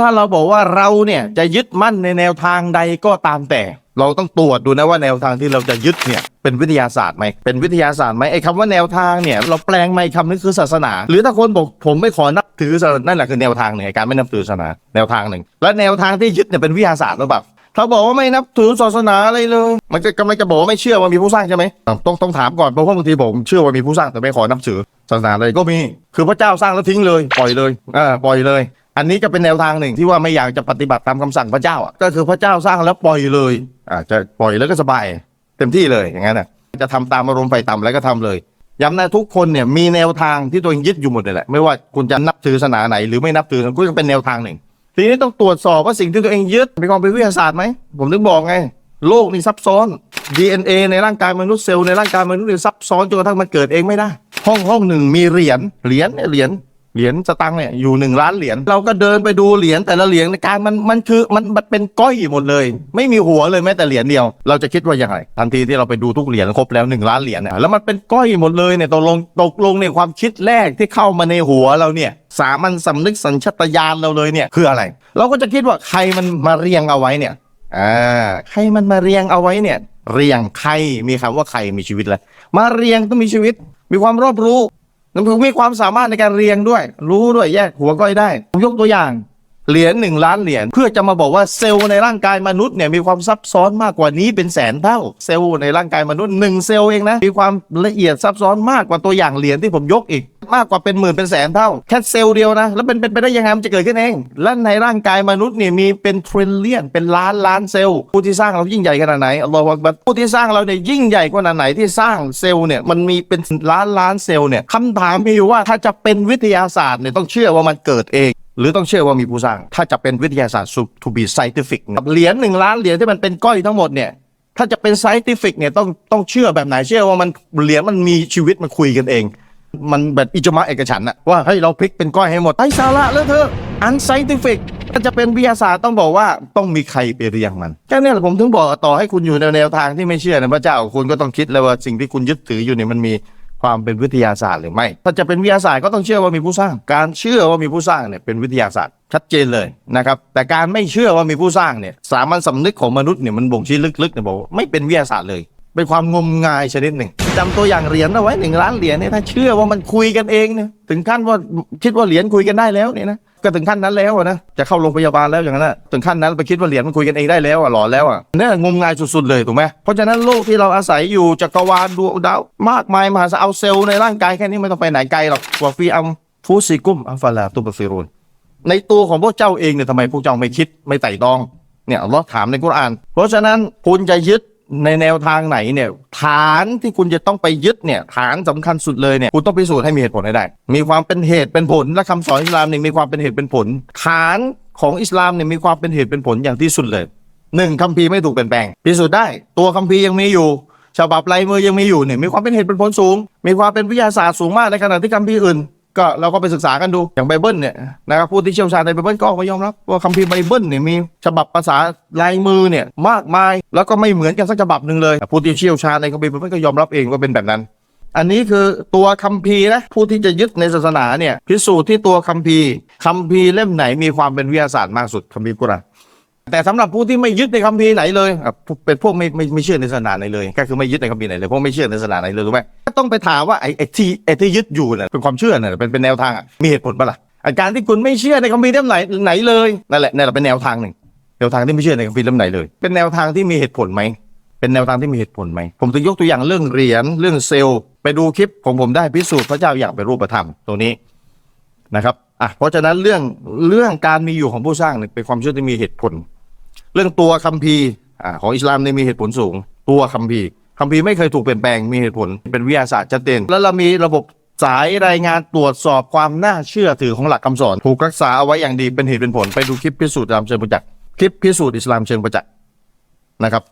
ถ้าเราบอกว่าเราเนี่ยจะยึดมั่นในแนวทางใดก็ตามแต่ เราต้องตรวจดูนะว่าแนวทางที่เราจะยึดเนี่ยเป็นวิทยาศาสตร์ไหมเป็นวิทยาศาสตร์ไหมไอ้คำว่าแนวทางเนี่ยเราแปลงมาอีกคำนึงคือศาสนา หรือถ้าคนบอกผมไม่ขอนับถือศาสนานั่นแหละคือแนวทางหนึ่งการไม่นับถือศาสนาแนวทางหนึ่ง และแนวทางที่ยึดเนี่ยเป็นวิทยาศาสตร์หรือเปล่าถ้าบอกว่าไม่นับถือศาสนาอะไรเลย มันจะกำลังจะบอกว่าไม่เชื่อว่ามีผู้สร้างใช่ไหมต้องต้องถามก่อนเพราะว่าบางทีผมเชื่อว่ามีผู้สร้างแต่ไม่ขอนับถือศาสนาเลยก็มีคือพระเจ้าสร้างแล้วทิ้งเลยปล่อยเลยอ่าปล่อยเลย อันนี้จะเป็นแนวทางหนึ่งที่ว่าไม่อยากจะปฏิบัติตามคำสั่งพระเจ้าก็คือพระเจ้าสร้างแล้วปล่อยเลยอ่าจะปล่อยแล้วก็สบาย เต็มที่เลยอย่างนั้นนะจะทำตามอารมณ์ไฟต่ำแล้วก็ทำเลยย้ำนะทุกคนเนี่ยมีแนวทางที่ตัวเองยึดอยู่หมดเลยแหละไม่ว่าคุณจะนับถือศาสนาไหนหรือไม่นับถือก็จะเป็นแนวทางหนึ่ง ทีนี้ต้องตรวจสอบว่าสิ่งที่ตัวเองยึดมีความเป็นวิทยาศาสตร์ไหมผมถึงบอกไงโลกนี่ซับซ้อน DNA ในร่างกายมนุษย์เซลล์ในร่างกายมนุษย์เนี่ยซับซ้อนจนกระทั่งมันเกิดเองไม่ได้ ห้องห้องหนึ่งมีเหรียญเหรียญเนี่ยเหรียญ เหรียญสตังค์เนี่ยอยู่หนึ่งล้านเหรียญเราก็เดินไปดูเหรียญแต่ละเหรียญในการมันมันคือมันมันเป็นก้อยหมดเลย ไม่มีหัวเลยแม้แต่เหรียญเดียว เราจะคิดว่ายังไงทันทีที่เราไปดูทุกเหรียญครบแล้วหนึ่งล้านเหรียญเนี่ยแล้วมันเป็นก้อยหมดเลยเนี่ยตกลงตกลงเนี่ยความคิดแรกที่เข้ามาในหัวเราเนี่ยสามัญสำนึกสัญชตาตญาณเราเลยเนี่ยคืออะไร เราก็จะคิดว่าใครมันมาเรียงเอาไว้เนี่ยอ่าใครมันมาเรียงเอาไว้เนี่ย เรียงใครมีคำว่าใครมีชีวิตแล้วมาเรียงต้องมีชีวิต มีความรอบรู้ แล้วมีความสามารถในการเรียงด้วย รู้ด้วยแยกหัวก้อยได้ผมยกตัวอย่าง เหรียญหนึ่งล้านเหรียญเพื่อจะมาบอกว่าเซลล์ในร่างกายมนุษย์เนี่ยมีความซับซ้อนมากกว่านี้เป็นแสนเท่าเซลล์ในร่างกายมนุษย์หนึ่งเซลล์เองนะมีความละเอียดซับซ้อนมากกว่าตัวอย่างเหรียญที่ผมยกอีกมากกว่าเป็นหมื่นเป็นแสนเท่าแค่เซลล์เดียวนะ แล้วเป็นเป็นไปได้ยังไงมันจะเกิดขึ้นเอง และในร่างกายมนุษย์เนี่ยมีเป็นทริลเลียนเป็นล้านล้านเซลล์ ผู้ที่สร้างเรายิ่งใหญ่ขนาดไหนอัลลอฮฺบัรผู้ที่สร้างเราเนี่ยยิ่งใหญ่ขนาไหนที่สร้างเซลล์เนี่ยมันมีเป็นล้านล้านเซลล์เนี่ยคำถามมีอยู่ว่าถ้าจะเป็นวิทยาศาสตร์เนี่ยต้องเชื่อว่ามันเกิดเอง หรือต้องเชื่อว่ามีผู้สร้าง ถ้าจะเป็นวิทยาศาสตร์ to be scientific เหรียญหนึ่งล้านเหรียญที่มันเป็นก้อยทั้งหมดเนี่ยถ้าจะเป็น scientific เนี่ยต้องต้องเชื่อแบบไหนเชื่อว่ามันเหรียญมันมีชีวิตมันคุยกันเอง มันแบบอิจมาเอกฉันอะว่าเฮ้เราพลิกเป็นก้อยให้หมดไอ้สาระแล้วเธอะ unscientific ถ้าจะเป็นวิทยาศาสตร์ต้องบอกว่าต้องมีใครไปเรียงมันแค่นี้แหละผมถึงบอกต่อให้คุณอยู่ในแนวทางที่ไม่เชื่อในพระเจ้าคุณก็ต้องคิดแล้วว่าสิ่งที่คุณยึดถืออยู่เนี่ยมันมี ความเป็นวิทยาศาสตร์หรือไม่ ถ้าจะเป็นวิทยาศาสตร์ก็ต้องเชื่อว่ามีผู้สร้าง การเชื่อว่ามีผู้สร้างเนี่ยเป็นวิทยาศาสตร์ชัดเจนเลยนะครับ แต่การไม่เชื่อว่ามีผู้สร้างเนี่ยสามัญสำนึกของมนุษย์เนี่ยมันบ่งชี้ลึกๆเนี่ยบอกว่าไม่เป็นวิทยาศาสตร์เลย เป็นความงมงายชนิดหนึ่งจำตัวอย่างเหรียญเอาไว้หนึ่งล้านเหรียญเนี่ยถ้าเชื่อว่ามันคุยกันเองเนี่ยถึงขั้นว่าคิดว่าเหรียญคุยกันได้แล้วเนี่ยนะ ก็ถึงขั้นนั้นแล้วอะนะจะเข้าโรงพยาบาลแล้วอย่างนั้นนะถึงขั้นนั้นไปคิดว่าเหรียญมันคุยกันเองได้แล้วอะหลอนแล้วอะเนี่ยงมงายสุดๆเลยถูกไหมเพราะฉะนั้นโลกที่เราอาศัยอยู่จักรวาลดวงดาวมากมายมหาศาลเอาเซลล์ในร่างกายแค่นี้ไม่ต้องไปไหนไกลหรอกว่าฟีอัมฟูซิกุมอัลฟาลาตุบฟิรุนในตัวของพวกเจ้าเองเนี่ยทำไมพวกเจ้าไม่คิดไม่ไต่ตองเนี่ยอัลลอฮ์ถามในกุรอาน เพราะฉะนั้นคุณจะยึด ในแนวทางไหนเนี่ย ฐานที่คุณจะต้องไปยึดเนี่ย ฐานสำคัญสุดเลยเนี่ยคุณต้องพิสูจน์ให้มีเหตุผลให้ได้ มีความเป็นเหตุเป็นผลและคำสอนอิสลามเนี่ยมีความเป็นเหตุเป็นผล ฐานของอิสลามเนี่ยมีความเป็นเหตุเป็นผลอย่างที่สุดเลยหนึ่งคัมภีไม่ถูกเปลี่ยนแปลงพิสูจน์ได้ ตัวคัมภียังมีอยู่ฉบับลายมือยังมีอยู่เนี่ยมีความเป็นเหตุเป็นผลสูง มีความเป็นวิทยาศาสตร์สูงมากในขณะที่คัมภีอื่น ก็เราก็ไปศึกษากันดูอย่างไบเบิลเนี่ยนะครับผู้ที่เชี่ยวชาญในไบเบิลก็ออกมายอมรับว่าคัมภีร์ไบเบิลเนี่ยมีฉบับภาษาลายมือเนี่ยมากมายแล้วก็ไม่เหมือนกันสักฉบับหนึ่งเลยผู้ที่เชี่ยวชาญในคัมภีร์ไบเบิลก็ยอมรับเองว่าเป็นแบบนั้น อันนี้คือตัวคัมภีร์นะผู้ที่จะยึดในศาสนาเนี่ยพิสูจน์ที่ตัวคัมภีร์คัมภีร์เล่มไหนมีความเป็นวิทยาศาสตร์มากสุดคัมภีร์กุรอานแต่สำหรับผู้ที่ไม่ยึดในคัมภีร์ไหนเลยเป็นพวกไม่ไม่ไม่เชื่อในศาสนาไหนเลย ก็คือไม่ยึดในคัมภีร์ไหนเลยพวกไม่เชื่อในศาสนาไหนเลยรู้ไหม ต้องไปถามว่าไอ้ไอ้ที่ไอ้ที่ยึดอยู่เนี่ยเป็นความเชื่อเนี่ยเป็นเป็นแนวทางอะมีเหตุผลปะล่ะอาการที่คุณไม่เชื่อในคัมภีร์เล่มไหนไหนเลยนั่นแหละนั่นแหละเป็นแนวทางหนึ่งแนวทางที่ไม่เชื่อในคัมภีร์เล่มไหนเลย เป็นแนวทางที่มีเหตุผลไหมเป็นแนวทางที่มีเหตุผลไหม ผมจะยกตัวอย่างเรื่องเหรียญเรื่องเซลล์ ไปดูคลิปของผมได้พิสูจน์พระเจ้าอย่างเป็นรูปธรรมตัวนี้นะครับอะเพราะฉะนั้นเรื่องเรื่องการมีอยู่ของผู้สร้างเนี่ยเป็นความเชื่อที่มีเหตุผล เรื่องตัวคัมภีร์อ่าของอิสลามเนี่ยมีเหตุผลสูง ตัวคัมภีร์ คัมภีร์ไม่เคยถูกเปลี่ยนแปลงมีเหตุผลเป็นวิทยาศาสตร์ชัดเจนแล้วเรามีระบบสายรายงานตรวจสอบความน่าเชื่อถือของหลักคำสอน ถูกรักษาเอาไว้อย่างดีเป็นเหตุเป็นผล ไปดูคลิปพิสูจน์อิสลามเชิงประจักษ์คลิปพิสูจน์อิสลามเชิงประจักษ์นะครับ